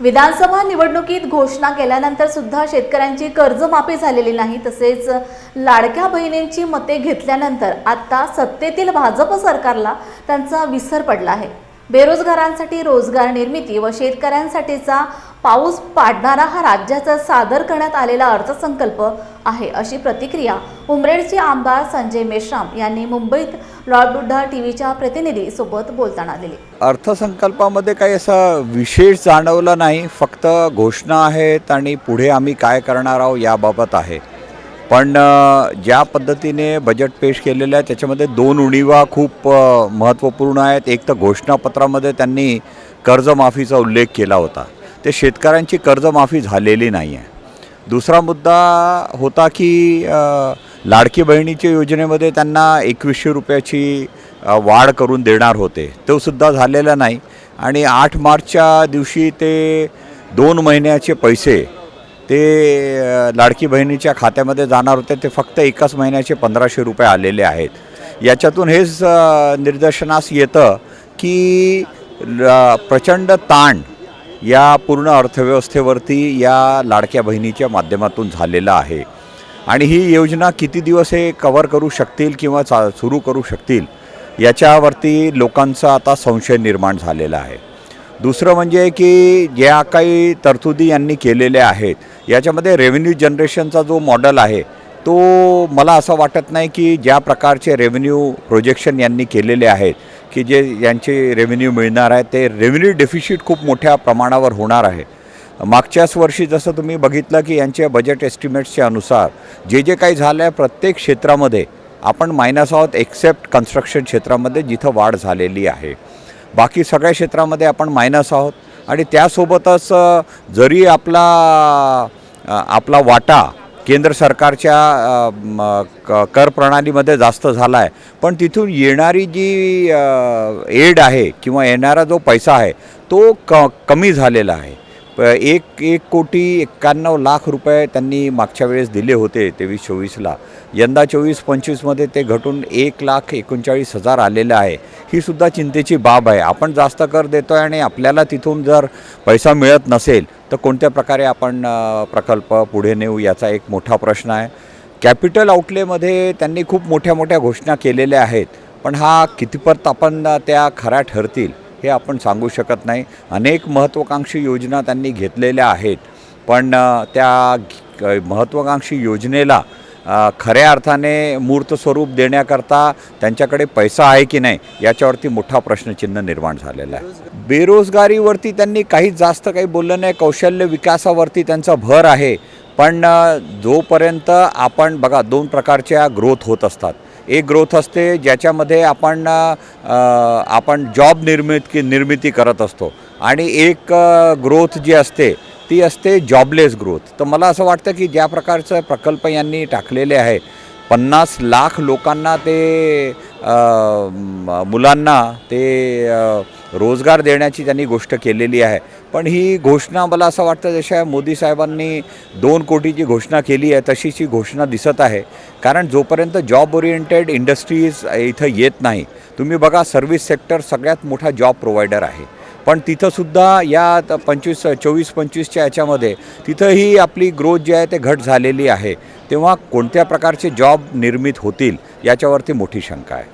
विधानसभा निवडणुकीत घोषणा केल्यानंतर सुद्धा शेतकऱ्यांची कर्जमाफी झालेली नाही तसेच लाडक्या बहिणींची मते घेतल्यानंतर आता सत्तेतील भाजप सरकारला त्यांचा विसर पडला आहे. बेरोजगारांसाठी रोजगार निर्मिती व शेतकऱ्यांसाठीचा पाऊस पाडणारा हा राज्याचा सादर करण्यात आलेला अर्थसंकल्प आहे अशी प्रतिक्रिया उमरेडचे आमदार संजय मेश्राम यांनी मुंबईत लॉर्ड टी टीव्हीच्या प्रतिनिधी सोबत बोलताना दिली. अर्थसंकल्पामध्ये काही असं विशेष जाणवलं नाही. फक्त घोषणा आहेत आणि पुढे आम्ही काय करणार आहोत याबाबत आहे. पण ज्या पद्धतीने बजेट पेश केलेलं आहे त्याच्यामध्ये दोन उणीवा खूप महत्त्वपूर्ण आहेत. एक तर घोषणापत्रामध्ये त्यांनी कर्जमाफीचा उल्लेख केला होता. ते शेतकऱ्यांची कर्जमाफी झालेली नाही आहे दुसरा मुद्दा होता की लाडकी बहिणीच्या योजनेमध्ये त्यांना एकवीसशे रुपयाची वाढ करून देणार होते. तो सुद्धा झालेला नाही. आणि आठ मार्चच्या दिवशी ते दोन महिन्याचे पैसे ते लाडकी बहिणीच्या खात्यामध्ये जाणार होते. ते फक्त एकाच महिन्याचे पंधराशे रुपये आलेले आहेत. याच्यातून हेच निदर्शनास येतं की ल- प्रचंड ताण या पूर्ण अर्थव्यवस्थेवरती या लाडक्या बहिणीच्या माध्यमातून झालेला आहे. आणि ही योजना किती दिवस हे कवर करू शकतील किंवा चा सुरू करू शकतील याच्यावरती लोकांचा आता संशय निर्माण झालेला आहे. दुसरं म्हणजे की ज्या काही तरतुदी यांनी केलेल्या आहेत याच्यामध्ये रेव्हेन्यू जनरेशनचा जो मॉडेल आहे तो मला असं वाटत नाही की ज्या प्रकारचे रेव्हेन्यू प्रोजेक्शन यांनी केलेले आहेत की जे यांचे रेव्हेन्यू मिळणार आहे ते रेव्हेन्यू डेफिशिट खूप मोठ्या प्रमाणावर होणार आहे. मागच्याच वर्षी जसं तुम्ही बघितलं की यांच्या बजेट एस्टिमेट्सच्या अनुसार जे जे काही झालं आहे प्रत्येक क्षेत्रामध्ये आपण मायनस आहोत एक्सेप्ट कन्स्ट्रक्शन क्षेत्रामध्ये जिथं वाढ झालेली आहे. बाकी सगळ्या क्षेत्रामध्ये आपण मायनस आहोत आणि त्यासोबतच जरी आपला आपला वाटा केंद्र सरकारच्या क कर प्रणालीमध्ये जास्त झाला आहे पण तिथून येणारी जी एड आहे किंवा येणारा जो पैसा आहे तो क कमी झालेला आहे. प- एक एक कोटी एक्क्याण्णव लाख रुपये त्यांनी मागच्या वेळेस दिले होते तेवीस चोवीसला. यंदा चोवीस पंचवीसमध्ये ते घटून एक लाख एकोणचाळीस हजार आलेलं आहे. ही सुद्धा चिंतेची बाब आहे. आपण जास्त कर देतो आहे आणि आपल्याला तिथून जर पैसा मिळत नसेल तर कोणत्या प्रकारे आपण प्रकल्प पुढे नेऊ याचा एक मोठा प्रश्न आहे. कॅपिटल आउटलेमध्ये त्यांनी खूप मोठ्या मोठ्या घोषणा केलेल्या आहेत पण हा कितीपत आपण त्या खऱ्या ठरतील हे आपण सांगू शकत नाही. अनेक महत्त्वाकांक्षी योजना त्यांनी घेतलेल्या आहेत पण त्या महत्त्वाकांक्षी योजनेला खऱ्या अर्थाने मूर्त स्वरूप देण्याकरता त्यांच्याकडे पैसा आहे की नाही याच्यावरती मोठा प्रश्नचिन्ह निर्माण झालेला आहे. बेरोजगारीवरती त्यांनी काहीच जास्त काही बोललं नाही कौशल्य विकासावरती त्यांचा भर आहे. पण जोपर्यंत आपण बघा दोन प्रकारच्या ग्रोथ होत असतात. एक ग्रोथ असते ज्याच्यामध्ये आपण आपण जॉब निर्मित निर्मिती करत असतो. आणि एक ग्रोथ जी असते ती असते जॉबलेस ग्रोथ तर मला असं वाटतं की ज्या प्रकारचं प्रकल्प यांनी टाकलेले आहे पन्नास लाख लोकांना ते मुलांना ते रोजगार देण्याची त्यांनी गोष्ट केलेली आहे. पण ही घोषणा मला असं वाटतं जशा मोदी साहेबांनी दोन कोटीची घोषणा केली आहे तशीच ही घोषणा दिसत आहे. कारण जोपर्यंत जॉब ओरिएंटेड इंडस्ट्रीज इथं येत नाही तुम्ही बघा सर्व्हिस सेक्टर सगळ्यात मोठा जॉब प्रोव्हायडर आहे. पण तिथंसुद्धा या पंचवीस चोवीस पंचवीसच्या याच्यामध्ये तिथंही आपली ग्रोथ जी आहे ते घट झालेली आहे. तेव्हा कोणत्या प्रकारचे जॉब निर्मित होतील याच्यावरती मोठी शंका आहे.